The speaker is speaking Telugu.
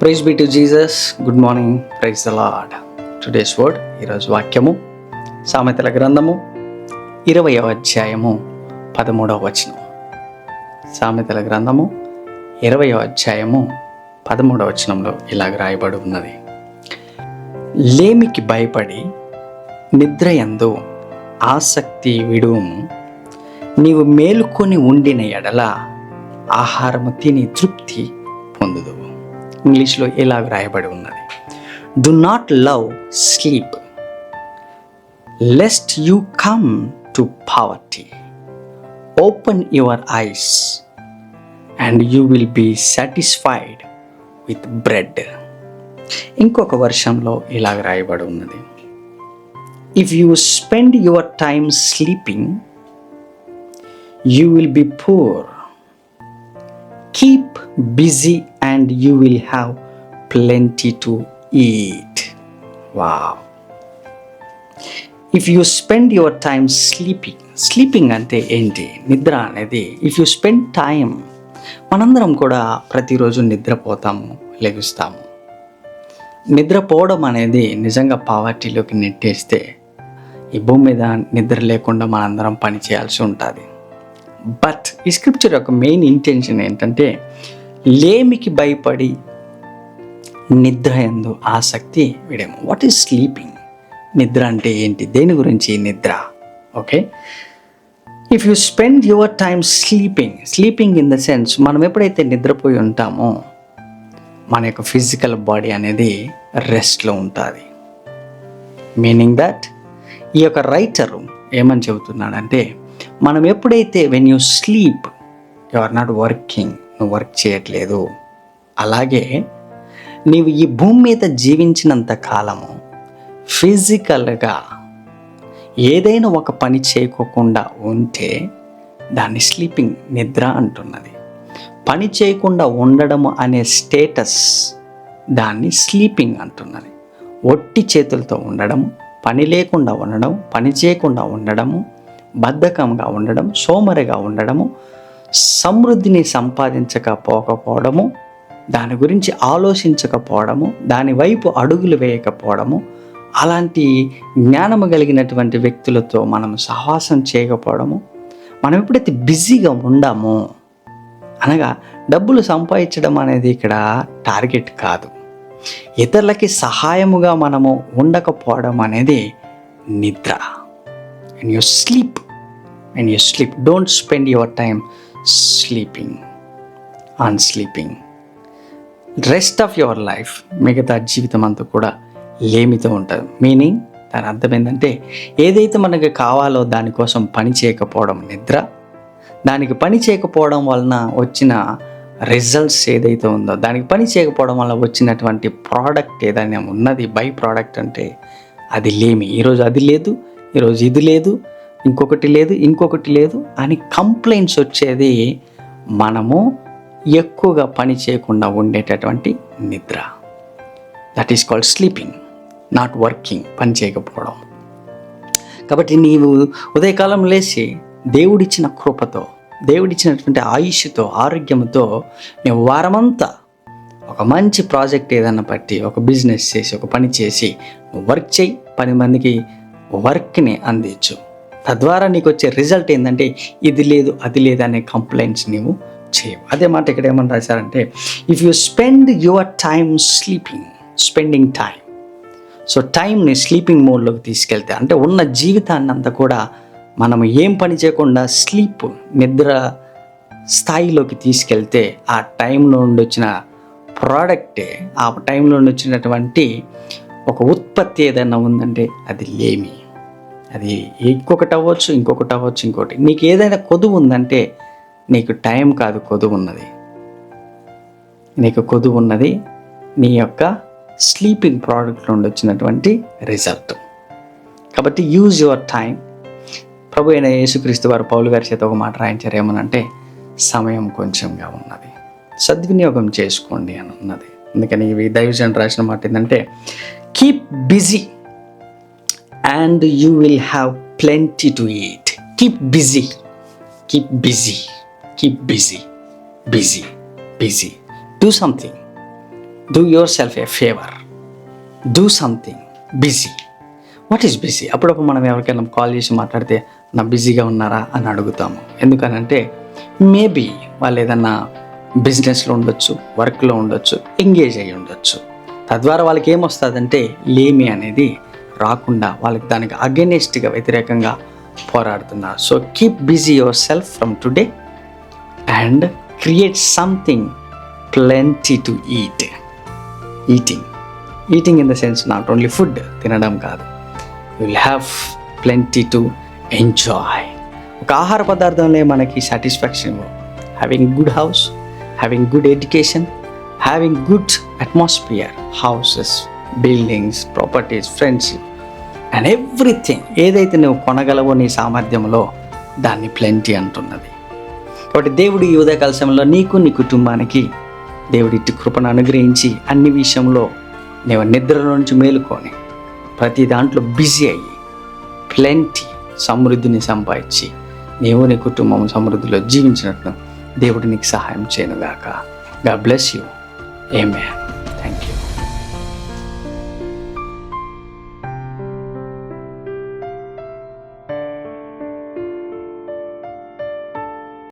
Praise be to Jesus good morning praise lord today's word ఈరోజు వాక్యము సామెతల గ్రంథము ఇరవయవ అధ్యాయము పదమూడవ వచనం సామెతల గ్రంథము ఇరవయవ అధ్యాయము పదమూడవ వచనంలో ఇలాగ రాయబడి ఉన్నది. లేమికి భయపడి నిద్రయందు ఆసక్తి విడువము నీవు మేలుకొని ఉండిన ఎడల ఆహారము తిని తృప్తి పొందుదువు. ఇంగ్లీష్లో ఇలా రాయబడి ఉన్నది? Do not love sleep lest you come to poverty open your eyes and you will be satisfied with bread ఇంకొక వర్షంలో ఇలా రాయబడి ఉన్నది? If you spend your time sleeping you will be poor keep busy and you will have plenty to eat wow if you spend your time sleeping sleeping అంటే ఏంటి? నిద్ర అనేది ఇఫ్ యూ స్పెండ్ టైం మనందరం కూడా ప్రతిరోజు నిద్రపోతాము లెగుస్తాము. నిద్రపోవడం అనేది నిజంగా పావర్టీలోకి నెట్టేస్తే ఈ భూమి మీద నిద్ర లేకుండా మనందరం పని చేయాల్సి ఉంటుంది. బట్ ఈ స్క్రిప్చర్ యొక్క మెయిన్ ఇంటెన్షన్ ఏంటంటే లేమికి భయపడి నిద్ర ఎందు ఆసక్తి విడేము. వాట్ ఈస్ స్లీపింగ్ నిద్ర అంటే ఏంటి? దేని గురించి నిద్ర? Okay if you spend your time sleeping sleeping in the sense మనం ఎప్పుడైతే నిద్రపోయి ఉంటామో మన యొక్క ఫిజికల్ బాడీ అనేది రెస్ట్లో ఉంటుంది. మీనింగ్ దట్ ఈ యొక్క రైటరు ఏమని చెబుతున్నాడంటే మనం ఎప్పుడైతే when you sleep you are not working నువ్వు వర్క్ చేయట్లేదు అలాగే నీవు ఈ భూమి మీద జీవించినంత కాలము ఫిజికల్గా ఏదైనా ఒక పని చేయకోకుండా ఉంటే దాన్ని స్లీపింగ్ నిద్ర అంటున్నది. పని చేయకుండా ఉండడము అనే స్టేటస్ దాన్ని స్లీపింగ్ అంటున్నది. ఒట్టి చేతులతో ఉండడం పని లేకుండా ఉండడం పని చేయకుండా ఉండడము బద్ధకంగా ఉండడం సోమరిగా ఉండడము సమృద్ధిని సంపాదించకపోకపోవడము దాని గురించి ఆలోచించకపోవడము దాని వైపు అడుగులు వేయకపోవడము అలాంటి జ్ఞానము కలిగినటువంటి వ్యక్తులతో మనం సహవాసం చేయకపోవడము మనం ఎప్పుడైతే బిజీగా ఉండామో అనగా డబ్బులు సంపాదించడం అనేది ఇక్కడ టార్గెట్ కాదు. ఇతరులకి సహాయముగా మనము ఉండకపోవడం అనేది నిద్ర. And you sleep and you sleep don't spend your time sleeping on sleeping rest of your life మిగతా జీవితం అంతా కూడా లేమితో ఉంటుంది? మీనింగ్ దాని అర్థం ఏంటంటే ఏదైతే మనకు కావాలో దానికోసం పని చేయకపోవడం నిద్ర దానికి పని చేయకపోవడం వలన వచ్చిన రిజల్ట్స్ ఏదైతే ఉందో దానికి పని చేయకపోవడం వల్ల వచ్చినటువంటి ప్రోడక్ట్ ఏదైనా ఉన్నది బై ప్రోడక్ట్ అంటే అది లేమి. ఈరోజు అది లేదు ఈరోజు ఇది లేదు ఇంకొకటి లేదు ఇంకొకటి లేదు అని కంప్లైంట్స్ వచ్చేది మనము ఎక్కువగా పని చేయకుండా ఉండేటటువంటి నిద్ర. That is called sleeping not working పని చేయకపోవడం. కాబట్టి నీవు ఉదయకాలం లేచి దేవుడిచ్చిన కృపతో దేవుడిచ్చినటువంటి ఆయుష్తో ఆరోగ్యంతో నువ్వు వారమంతా ఒక మంచి ప్రాజెక్ట్ ఏదన్నా పట్టి ఒక బిజినెస్ చేసి ఒక పని చేసి వర్క్ చేయి. పది మందికి వర్క్ని అందించు. తద్వారా నీకు వచ్చే రిజల్ట్ ఏంటంటే ఇది లేదు అది లేదు అనే కంప్లైంట్స్ నీవు చేయవు. అదే మాట ఇక్కడ ఏమని రాశారంటే if you spend your time sleeping spending time so టైంని స్లీపింగ్ మోడ్లోకి తీసుకెళ్తే అంటే ఉన్న జీవితాన్ని అంతా కూడా మనం ఏం పని చేయకుండా స్లీప్ నిద్ర స్థాయిలోకి తీసుకెళ్తే ఆ టైంలో నుండి వచ్చిన ప్రోడక్టే ఆ టైంలో నుండి వచ్చినటువంటి ఒక ఉత్పత్తి ఏదైనా ఉందంటే అది లేమి. అది ఇంకొకటి అవ్వచ్చు ఇంకొకటి అవ్వచ్చు ఇంకోటి నీకు ఏదైనా కొదువు ఉందంటే నీకు టైం కాదు కొదువు ఉన్నది. నీకు కొదువు ఉన్నది నీ యొక్క స్లీపింగ్ ప్రోడక్ట్ నుండి వచ్చినటువంటి రిజల్ట్ కాబట్టి యూజ్ యువర్ టైం ప్రభు అయిన యేసుక్రీస్తు వారు పౌలు గారి చేత ఒక మాట రాయించారు ఏమనంటే సమయం కొంచెంగా ఉన్నది. సద్వినియోగం చేసుకోండి అని ఉన్నది. అందుకని ఇవి దైవజన్ రాసిన మాట ఏంటంటే keep busy and you will have plenty to eat keep busy keep busy keep busy busy busy do something do yourself a favour do something busy what is busy అప్పుడప్పుడు మనం ఎవరికైనా కాల్ చేసి మాట్లాడితే నా బిజీగా ఉన్నారా? అని అడుగుతాము. ఎందుకనంటే మేబీ వాళ్ళు ఏదన్నా బిజినెస్లో ఉండొచ్చు వర్క్లో ఉండొచ్చు ఎంగేజ్ అయ్యి ఉండొచ్చు. తద్వారా వాళ్ళకి ఏమొస్తుందంటే లేమి అనేది రాకుండా వాళ్ళకి దానికి అగెనిస్ట్గా వ్యతిరేకంగా పోరాడుతున్నారు. So keep busy yourself from today and create something plenty to eat eating eating in the sense not only food తినడం కాదు. You will have plenty to enjoy ఒక ఆహార పదార్థంలో మనకి satisfaction having good house having good education having good atmosphere houses buildings properties friendship and everything ఏదైతే నువ్వు కొనగలవో నీ సామర్థ్యంలో దాన్ని ప్లెంటీ అంటున్నది. కాబట్టి దేవుడు ఈ ఉదయకాల సమయంలో నీకు నీ కుటుంబానికి దేవుడి కృపను అనుగ్రహించి అన్ని విషయంలో నీవు నిద్రలో నుంచి మేలుకొని ప్రతి దాంట్లో బిజీ అయ్యి ప్లెంటీ సమృద్ధిని సంపాదించి నీవు నీ కుటుంబం సమృద్ధిలో జీవించినట్లు దేవుడు నీకు సహాయం చేయనుగాక. గా బ్లెస్ యూ ఏమే థ్యాంక్ యూ